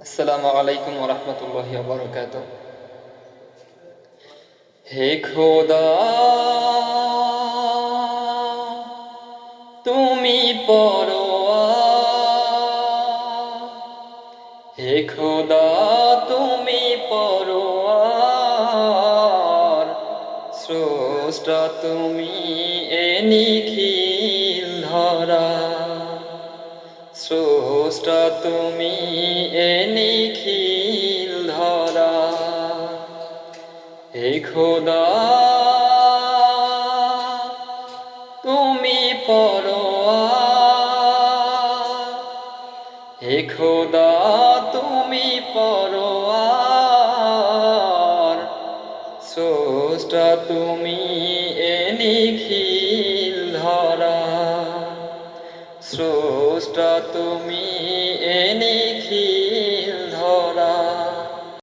আসসালামু আলাইকুম ওরহমতুল্লাহ বরকাত হে খোদা, তুমি পরোয়া। হে খোদা, তুমি পরোয়ার স্রষ্টা তুমি এ নিখিল। স্রষ্টা তুমি এ নিখিল ধরা। হে খোদা, তুমি পরোয়া। হে খোদা, তুমি পরোয়ার। স্রষ্টা তুমি এ নিখিল স্রষ্টা তুমি